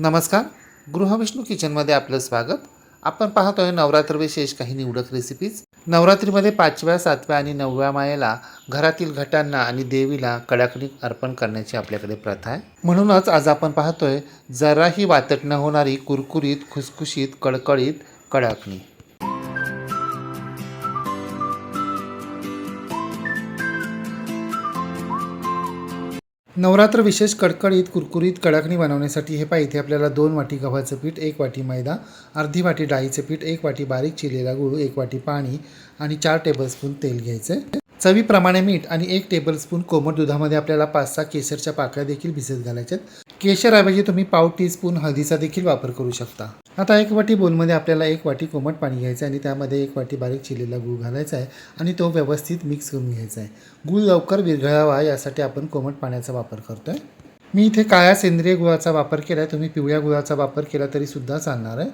नमस्कार. गृहविष्णू किचनमध्ये आपलं स्वागत. आपण पाहतोय नवरात्र विशेष काही निवडक रेसिपीज नवरात्रीमध्ये पाचव्या सातव्या आणि नवव्या मायेला घरातील घटांना आणि देवीला कडाकणी अर्पण करण्याची आपल्याकडे प्रथा आहे. म्हणूनच आज आपण पाहतोय जराही वातट न होणारी कुरकुरीत खुसखुशीत कडकडीत कडाकणी. नवरात्र विशेष कडकडीत कुरकुरीत कडाकणी बनवण्यासाठी हे पाहिजे आपल्याला दोन वाटी गव्हाचं पीठ एक वाटी मैदा अर्धी वाटी डाळीचं पीठ एक वाटी बारीक चिरलेला गूळ एक वाटी पाणी आणि चार टेबलस्पून तेल घ्यायचं चवीप्रमाणे मीठ आणि एक टेबलस्पून कोमट दुधामध्ये आपल्याला पाच सहा केशरच्या पाकळ्या देखील भिजत घालायच्यात केशराऐवजी तुम्ही पाव टीस्पून हळदीचा देखील वापर करू शकता. आता एक वाटी बोलमध्ये आपल्याला एक वाटी कोमट पाणी घ्यायचं आहे आणि त्यामध्ये एक वाटी बारीक चिरलेला गूळ घालायचा आहे आणि तो व्यवस्थित मिक्स करून घ्यायचा आहे. गूळ लवकर विरघळावा यासाठी आपण कोमट पाण्याचा वापर करतो आहे मी इथे काळ्या सेंद्रिय गुळाचा वापर केला आहे तुम्ही पिवळ्या गुळाचा वापर केला तरीसुद्धा चालणार आहे.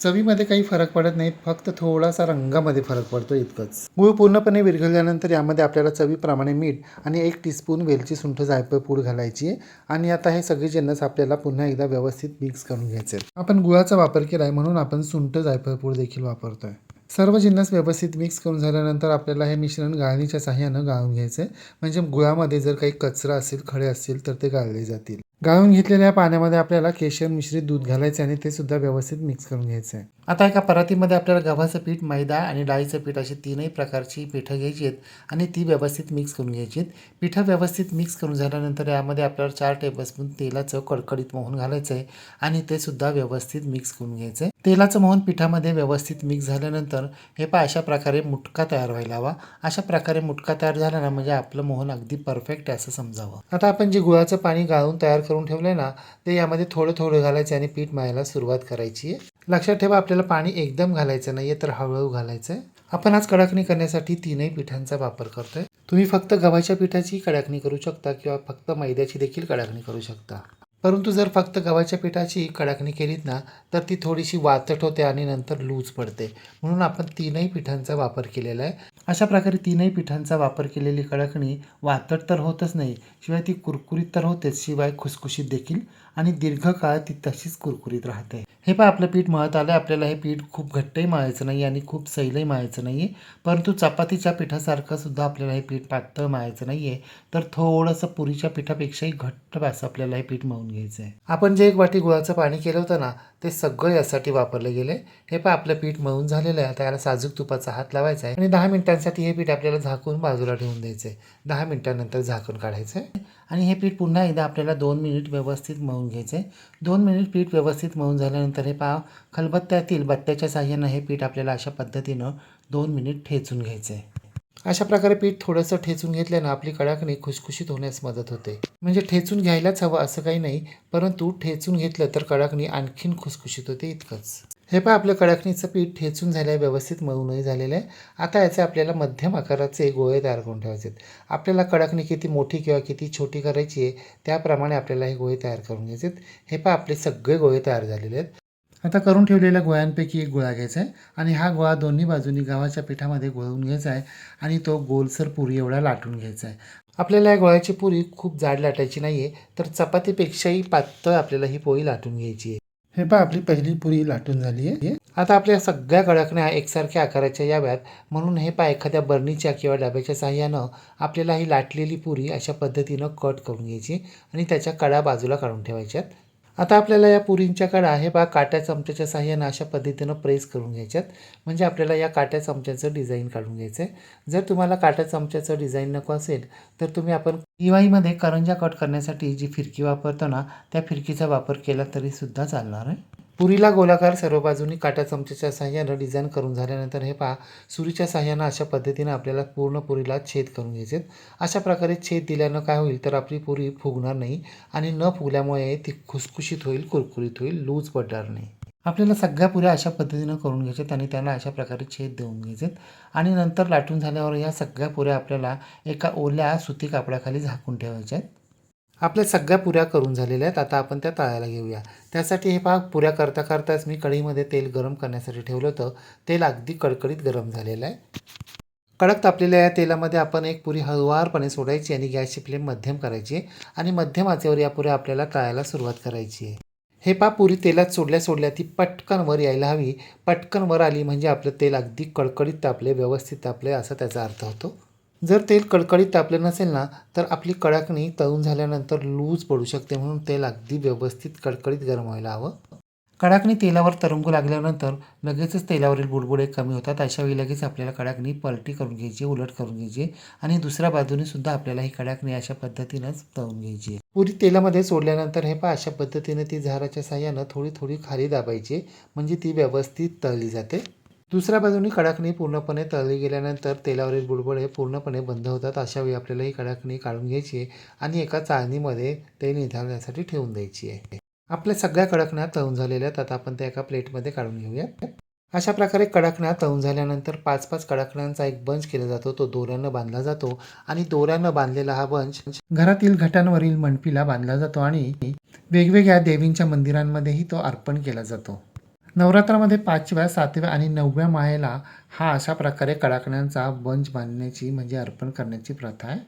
चवीमध्ये काही फरक पडत नाही फक्त थोडासा रंगामध्ये फरक पडतो इतकंच. गूळ पूर्णपणे विरघळल्यानंतर यामध्ये आपल्याला चवीप्रमाणे मीठ आणि एक टीस्पून वेलची सुंठ जायफळ पूड घालायची आहे. आणि आता हे सगळे जिन्नस आपल्याला पुन्हा एकदा व्यवस्थित मिक्स करून घ्यायचे आपण गुळाचा वापर केला आहे म्हणून आपण सुंठ जायफळ पूड देखील वापरतोय. सर्व जिन्नस व्यवस्थित मिक्स करून झाल्यानंतर आपल्याला हे मिश्रण गाळणीच्या साह्यानं गाळून घ्यायचं आहे म्हणजे गुळामध्ये जर काही कचरा असेल खडे असतील तर ते गाळले जातील. गाळून घेतलेल्या पाण्यामध्ये आपल्याला केशर मिश्रित दूध घालायचे आणि ते सुद्धा व्यवस्थित मिक्स करून घ्यायचं आहे. आता एका परातीमध्ये आपल्याला गव्हाचं पीठ मैदा आणि डाळीचं पीठ अशी तीनही प्रकारची पिठं घ्यायची आहेत आणि ती व्यवस्थित मिक्स करून घ्यायची आहेत. पिठं व्यवस्थित मिक्स करून झाल्यानंतर यामध्ये आपल्याला चार टेबलस्पून तेलाचं कडकडीत मोहून घालायचं आहे आणि ते सुद्धा व्यवस्थित मिक्स करून घ्यायचं आहे. तेलाचं मोहन पिठामध्ये व्यवस्थित मिक्स झाल्यानंतर हे पहा अशा प्रकारे मुटका तयार व्हायला हवा. अशा प्रकारे मुटका तयार झाला ना म्हणजे आपलं मोहन अगदी परफेक्ट आहे असं समजावं. आता आपण जे गुळाचं पाणी गाळून तयार करून ठेवलंय ना ते यामध्ये थोडं थोडं घालायचं आणि पीठ मळायला सुरुवात करायची आहे. लक्षात ठेवा आपल्याला पाणी एकदम घालायचं नाही आहे तर हळूहळू घालायचं आहे आपण आज कडाकणी करण्यासाठी तीनही पिठांचा वापर करतोय. तुम्ही फक्त गव्हाच्या पिठाची कडाकणी करू शकता किंवा फक्त मैद्याची देखील कडाकणी करू शकता. परंतु जर फक्त गव्हाच्या पिठाची कडाकणी केलीत ना तर ती थोडीशी वातट होते आणि नंतर लूज पडते. म्हणून आपण तीनही पिठांचा वापर केलेला आहे. अशा प्रकारे तीनही पिठांचा वापर केलेली कडाकणी वातट तर होतच नाही शिवाय ती कुरकुरीत तर होतेच शिवाय खुसखुशीत देखील आणि दीर्घकाळ ती तशीच कुरकुरीत राहते. हे पण आपलं पीठ मळत आलं आपल्याला हे पीठ खूप घट्टही मळायचं नाही आणि खूप सैलही मळायचं नाही आहे परंतु चपातीच्या पिठासारखं सुद्धा आपल्याला हे पीठ पातळ मळायचं नाही आहे तर थोडंसं पुरीच्या पिठापेक्षाही घट्ट असं आपल्याला हे पीठ मळून घ्यायचं आहे आपण जे एक वाटी गुळाचं पाणी केलं होतं ना ते सगळं यासाठी वापरले गेले. हे पण आपलं पीठ मळून झालेलं आहे. आता याला साजूक तुपाचा हात लावायचा आहे. आणि दहा मिनिटांसाठी हे पीठ आपल्याला झाकून बाजूला ठेवून द्यायचं आहे दहा मिनिटांनंतर झाकून काढायचं आहे आणि हे पीठ पुन्हा एकदा आपल्याला दोन मिनिट व्यवस्थित मळून घ्यायचं आहे दोन मिनिट पीठ व्यवस्थित मळून झाल्यानंतर हे पहा खलबत्त्यातील बत्त्याच्या साह्यानं हे पीठ आपल्याला अशा पद्धतीनं दोन मिनिट ठेचून घ्यायचं आहे अशा प्रकारे पीठ थोडंसं ठेचून घेतल्यानं आपली कडाकणी खुशखुशीत होण्यास मदत होते. म्हणजे ठेचून घ्यायलाच हवं असं काही नाही परंतु ठेचून घेतलं तर कडाकणी आणखीन खुसखुशीत होते इतकंच. हे पण आपलं कडाकणीचं पीठ ठेचून झालं आहे व्यवस्थित मऊनही झालेलं आहे. आता याचे आपल्याला मध्यम आकाराचे गोळे तयार करून ठेवायचे आहेत आपल्याला कडाकणी किती मोठी किंवा किती छोटी करायची आहे त्याप्रमाणे आपल्याला हे गोळे तयार करून घ्यायचे आहेत हे पण आपले सगळे गोळे तयार झालेले आहेत. आता करून ठेवलेल्या गोळ्यांपैकी एक गोळा घ्यायचा आहे आणि हा गोळा दोन्ही बाजूनी गव्हाच्या पिठामध्ये गोळून घ्यायचा आहे आणि तो गोलसर पुरी एवढा लाटून घ्यायचा आहे. आपल्याला या गोळ्याची पुरी खूप जाड लाटायची नाही आहे तर चपातीपेक्षाही पातळ आपल्याला ही पोळी लाटून घ्यायची आहे. हे पहा आपली पहिली पुरी लाटून झाली आहे आता आपल्या सगळ्या कडाकण्या एकसारख्या आकाराच्या याव्यात म्हणून हे पहा एखाद्या बर्नीच्या किंवा डब्याच्या साह्यानं आपल्याला ही लाटलेली पुरी अशा पद्धतीनं कट करून घ्यायची आणि त्याच्या कडा बाजूला काढून ठेवायच्यात. आता आपल्याला या पुरींच्या कडा हे बा काट्या चमच्याच्या साह्यानं अशा पद्धतीनं प्रेस करून घ्यायच्यात. म्हणजे आपल्याला या काट्या चमच्याचं डिझाईन काढून घ्यायचं आहे जर तुम्हाला काट्या चमच्याचं डिझाईन नको असेल तर तुम्ही आपण दिवाळीमध्ये करंजा कट करण्यासाठी जी फिरकी वापरतो ना त्या फिरकीचा वापर केला तरीसुद्धा चालणार आहे. पुरीला गोलाकार सर्व बाजूनी काट्या चमच्याच्या साह्यानं डिझाईन करून झाल्यानंतर हे पहा सुरीच्या साह्यानं अशा पद्धतीनं आपल्याला पूर्ण पुरीला छेद करून घ्यायचे अशा प्रकारे छेद दिल्यानं काय होईल तर आपली पुरी फुगणार नाही आणि न फुगल्यामुळे ती खुसखुशीत होईल कुरकुरीत होईल लूज पडणार नाही. आपल्याला सगळ्या पुऱ्या अशा पद्धतीनं करून घ्यायच्यात आणि त्यांना अशा प्रकारे छेद देऊन घ्यायचेत. आणि नंतर लाटून झाल्यावर या सगळ्या पुऱ्या आपल्याला एका ओल्या सुती कापडाखाली झाकून ठेवायच्या आहेत आपल्या सगळ्या पुऱ्या करून झालेल्या आहेत. आता आपण त्या तळायला घेऊया. त्यासाठी हे पहा पुऱ्या करता करताच मी कढईमध्ये तेल गरम करण्यासाठी ठेवलं होतं. तेल अगदी कडकडीत गरम झालेलं आहे. कडक तापलेल्या या तेलामध्ये आपण एक पुरी हळुवारपणे सोडायची आणि गॅसची फ्लेम मध्यम करायची आणि मध्यम आचेवर या पुऱ्या आपल्याला तळायला सुरुवात करायची आहे. हे पा पुरी तेलात सोडल्या सोडल्या ती पटकन वर यायला हवी. पटकन वर आली म्हणजे आपलं तेल अगदी कडकडीत तापले व्यवस्थित तापले असा त्याचा अर्थ होतो. जर तेल कडकडीत तापले नसेल ना तर आपली कडाकणी तळून झाल्यानंतर लूज पडू शकते म्हणून तेल अगदी व्यवस्थित कडकडीत गरम व्हायला हवं. कडाकणी तेलावर तरंगू लागल्यानंतर लगेचच तेलावरील बुडबुडे कमी होतात. अशावेळी लगेच आपल्याला कडाकणी पलटी करून घ्यायची उलट करून घ्यायची आणि दुसऱ्या बाजूने सुद्धा आपल्याला ही कडाकणी अशा पद्धतीनंच तळून घ्यायची. पुरी तेलामध्ये सोडल्यानंतर हे पहा अशा पद्धतीने ती झाराच्या साह्यानं थोडी थोडी खाली दाबायची म्हणजे ती व्यवस्थित तळली जाते. दुसऱ्या बाजूने कडाकणी पूर्णपणे तळली गेल्यानंतर तेलावरील बुडबुड हे पूर्णपणे बंद होतात. अशावेळी आपल्याला ही कडाकणी काढून घ्यायची आहे आणि एका चाळणीमध्ये ते निधारण्यासाठी ठेवून द्यायची आहे. आपल्या सगळ्या कडकण्या तळून झालेल्या आहेत. आता आपण त्या एका प्लेटमध्ये काढून घेऊया अशा प्रकारे कडकण्या तळून झाल्यानंतर पाच पाच कडकण्यांचा एक बंच केला जातो. तो दोऱ्यानं बांधला जातो आणि दोऱ्यानं बांधलेला हा बंच घरातील घटांवरील मंडपीला बांधला जातो आणि वेगवेगळ्या देवींच्या मंदिरांमध्येही तो अर्पण केला जातो. नवरात्रामध्ये पाचव्या सातव्या आणि नवव्या माहेला हा अशा प्रकारे कडाकण्यांचा बंच बांधण्याची म्हणजे अर्पण करण्याची प्रथा आहे.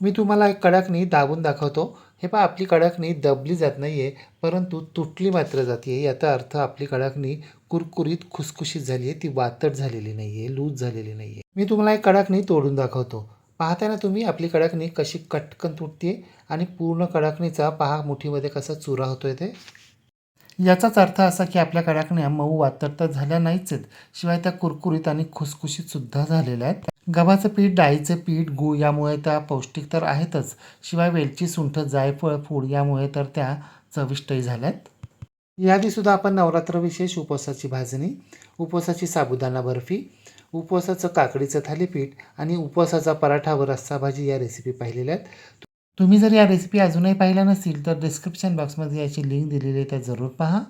मी तुम्हाला एक कडाकणी दाबून दाखवतो. हे पहा आपली कडाकणी दबली जात नाही आहे परंतु तुटली मात्र जाते आहे याचा अर्थ आपली कडाकणी कुरकुरीत खुसखुशीत झाली आहे ती वातट झालेली नाही आहे लूज झालेली नाही आहे मी तुम्हाला एक कडाकणी तोडून दाखवतो. पाहताना तुम्ही आपली कडाकणी कशी कटकन तुटते आणि पूर्ण कडाकणीचा पहा मुठीमध्ये कसा चुरा होतोय ते. याचाच अर्थ असा की आपल्या कडाकण्या मऊ वातर तर झाल्या नाहीच आहेत शिवाय त्या कुरकुरीत आणि खुसखुशीत सुद्धा झालेल्या आहेत. गव्हाचं पीठ डाळीचं पीठ गूळ यामुळे त्या पौष्टिक तर आहेतच शिवाय वेलची सुंठ जायफळ फूड यामुळे तर त्या चविष्टही झाल्यात याआधी सुद्धा आपण नवरात्र विशेष उपवासाची भाजणी उपवासाची साबुदाणा बर्फी उपवासाचं काकडीचं थालीपीठ आणि उपवासाचा पराठा व रस्सा भाजी या रेसिपी पाहिलेल्या आहेत. तुम्ही जर या रेसिपी अजूनही पाहिल्या नसतील तर डिस्क्रिप्शन बॉक्समध्ये याची लिंक दिलेली आहे त्या जरूर पहा.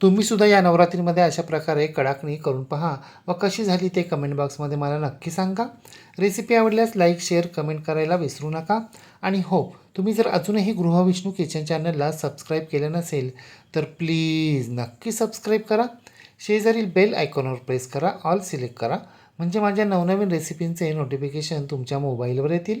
तुम्ही सुद्धा या नवरात्रीमध्ये अशा प्रकारे कडाकणी करून पहा व कशी झाली ते कमेंट बॉक्समध्ये मला नक्की सांगा. रेसिपी आवडल्यास लाईक शेअर कमेंट करायला विसरू नका. आणि हो तुम्ही जर अजूनही गृहविष्णू किचन चॅनलला सबस्क्राईब केलं नसेल तर प्लीज नक्की सबस्क्राईब करा. शेजारील बेल आयकॉनवर प्रेस करा ऑल सिलेक्ट करा. म्हणजे माझ्या नवनवीन रेसिपींचे नोटिफिकेशन तुमच्या मोबाईलवर येतील.